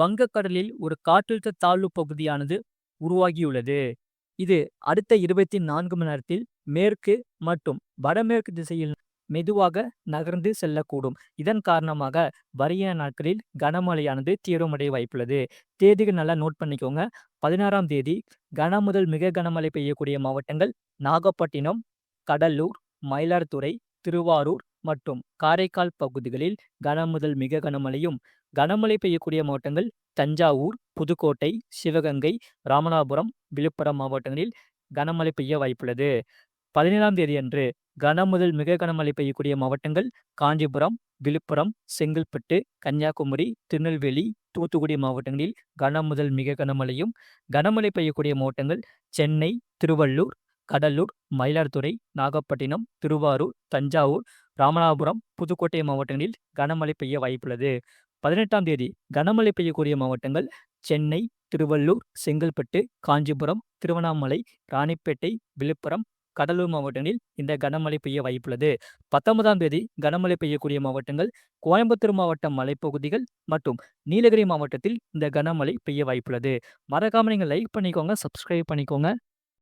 வங்கக்கடலில் ஒரு காற்றழுத்த தாழ்வு பகுதியானது உருவாகியுள்ளது. இது அடுத்த இருபத்தி நான்கு மணி நேரத்தில் மேற்கு மற்றும் வடமேற்கு திசையில் மெதுவாக நகர்ந்து செல்லக்கூடும். இதன் காரணமாக வரைய நாட்களில் கனமழையானது தீவிரமடைய வாய்ப்புள்ளது. தேதிகள் நல்லா நோட் பண்ணிக்கோங்க. பதினாறாம் தேதி கன முதல் மிக கனமழை பெய்யக்கூடிய மாவட்டங்கள் நாகப்பட்டினம், கடலூர், மயிலாடுதுறை, திருவாரூர் மற்றும் காரைக்கால் பகுதிகளில் கனமுதல் மிக கனமழையும், கனமழை பெய்யக்கூடிய மாவட்டங்கள் தஞ்சாவூர், புதுக்கோட்டை, சிவகங்கை, ராமநாதபுரம், விழுப்புரம் மாவட்டங்களில் கனமழை பெய்ய வாய்ப்புள்ளது. பதினேழாம் தேதி அன்று கனமுதல் மிக கனமழை பெய்யக்கூடிய மாவட்டங்கள் காஞ்சிபுரம், விழுப்புரம், செங்கல்பட்டு, கன்னியாகுமரி, திருநெல்வேலி, தூத்துக்குடி மாவட்டங்களில் கனமுதல் மிக கனமழையும், கனமழை பெய்யக்கூடிய மாவட்டங்கள் சென்னை, திருவள்ளூர், கடலூர், மயிலாடுதுறை, நாகப்பட்டினம், திருவாரூர், தஞ்சாவூர், ராமநாதபுரம், புதுக்கோட்டை மாவட்டங்களில் கனமழை பெய்ய வாய்ப்புள்ளது. பதினெட்டாம் தேதி கனமழை பெய்யக்கூடிய மாவட்டங்கள் சென்னை, திருவள்ளூர், செங்கல்பட்டு, காஞ்சிபுரம், திருவண்ணாமலை, ராணிப்பேட்டை, விழுப்புரம், கடலூர் மாவட்டங்களில் இந்த கனமழை பெய்ய வாய்ப்புள்ளது. பத்தொன்பதாம் தேதி கனமழை பெய்யக்கூடிய மாவட்டங்கள் கோயம்புத்தூர் மாவட்ட மலைப்பகுதிகள் மற்றும் நீலகிரி மாவட்டத்தில் இந்த கனமழை பெய்ய வாய்ப்புள்ளது. மறக்காம நீங்கள் லைக் பண்ணிக்கோங்க, சப்ஸ்கிரைப் பண்ணிக்கோங்க.